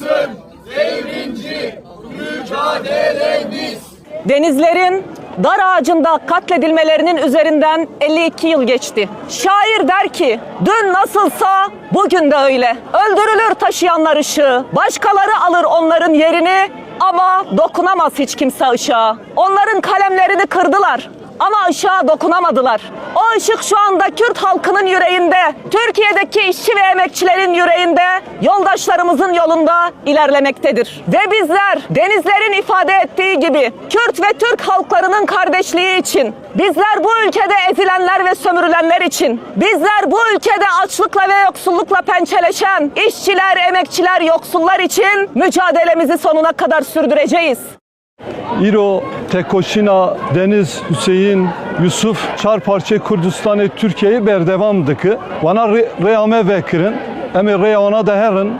yaşasın devrimci mücadelemiz. Denizlerin dar ağacında katledilmelerinin üzerinden 52 yıl geçti. Şair der ki, dün nasılsa bugün de öyle. Öldürülür taşıyanlar ışığı. Başkaları alır onların yerini ama dokunamaz hiç kimse ışığa. Onların kalemlerini kırdılar ama ışığa dokunamadılar. O ışık şu anda Kürt halkının yüreğinde, Türkiye'deki işçi ve emekçilerin yüreğinde, yoldaşlarımızın yolunda ilerlemektedir. Ve bizler denizlerin ifade ettiği gibi Kürt ve Türk halklarının kardeşliği için, bizler bu ülkede ezilenler ve sömürülenler için, bizler bu ülkede açlıkla ve yoksullukla pençeleşen işçiler, emekçiler, yoksullar için mücadelemizi sonuna kadar sürdüreceğiz. İro, Tekoşina, Deniz, Hüseyin, Yusuf, çar parça Kürdistan'ı Türkiye'yi berdevamdıkı. Vana re- reyame vekirin, emi reyana da herin.